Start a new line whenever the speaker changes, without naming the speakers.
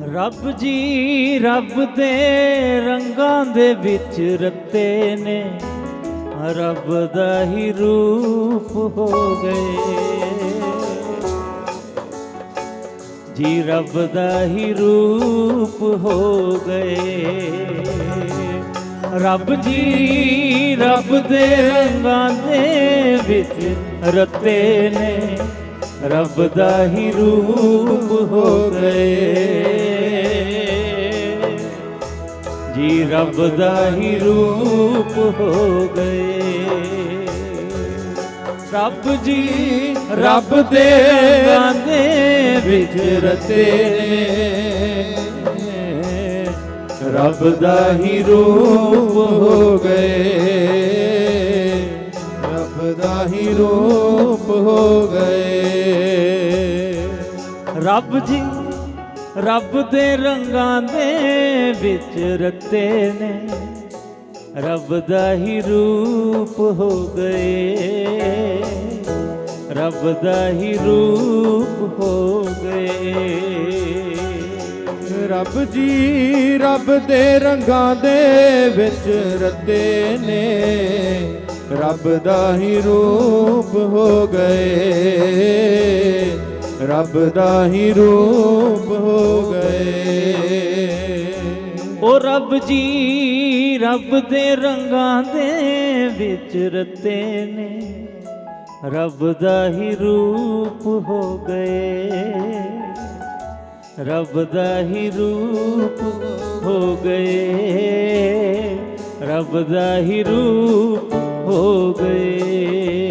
ਰੱਬ ਜੀ, ਰੱਬ ਦੇ ਰੰਗਾਂ ਦੇ ਵਿੱਚ ਰੱਤੇ ਨੇ, ਰੱਬ ਦਾ ਹੀ ਰੂਪ ਹੋ ਗਏ। ਜੀ, ਰੱਬ ਦਾ ਹੀ ਰੂਪ ਹੋ ਗਏ। ਰੱਬ ਜੀ, ਰੱਬ ਦੇ ਰੰਗਾਂ ਦੇ ਵਿੱਚ ਰੱਤੇ ਨੇ, ਰੱਬ ਦਾ ਹੀ ਰੂਪ ਹੋ ਗਏ। ਜੀ ਰੱਬ ਦਾ ਹੀ ਰੂਪ ਹੋ ਗਏ। ਰੱਬ ਜੀ, ਰੱਬ ਦੇ ਰੰਗਾਂ ਵਿੱਚ ਰਤੇ ਨੇ। ਰੱਬ ਦਾ ਹੀ ਰੂਪ ਹੋ ਗਏ।
ਰੱਬ ਦਾ ਹੀ ਰੂਪ ਹੋ ਗਏ।
ਰੱਬ ਜੀ, ਰੱਬ ਦੇ ਰੰਗਾਂ ਦੇ ਵਿੱਚ ਰਤੇ ਨੇ, ਰੱਬ ਦਾ ਹੀ ਰੂਪ ਹੋ ਗਏ। ਰੱਬ ਦਾ ਹੀ ਰੂਪ ਹੋ ਗਏ।
ਰੱਬ ਜੀ, ਰੱਬ ਦੇ ਰੰਗਾਂ ਦੇ ਵਿੱਚ ਰੱਤੇ ਨੇ, ਰੱਬ ਦਾ ਹੀ ਰੂਪ ਹੋ ਗਏ। ਰੱਬ ਦਾ ਹੀ ਰੂਪ ਹੋ ਗਏ।
ਉਹ ਰੱਬ ਜੀ, ਰੱਬ ਦੇ ਰੰਗਾਂ ਦੇ ਵਿੱਚ ਰਤੇ ਨੇ। ਰੱਬ ਦਾ ਹੀ ਰੂਪ ਹੋ ਗਏ। ਰੱਬ ਦਾ ਹੀ ਰੂਪ ਹੋ ਗਏ। ਰੱਬ ਦਾ ਹੀ ਰੂਪ ਹੋ ਗਏ।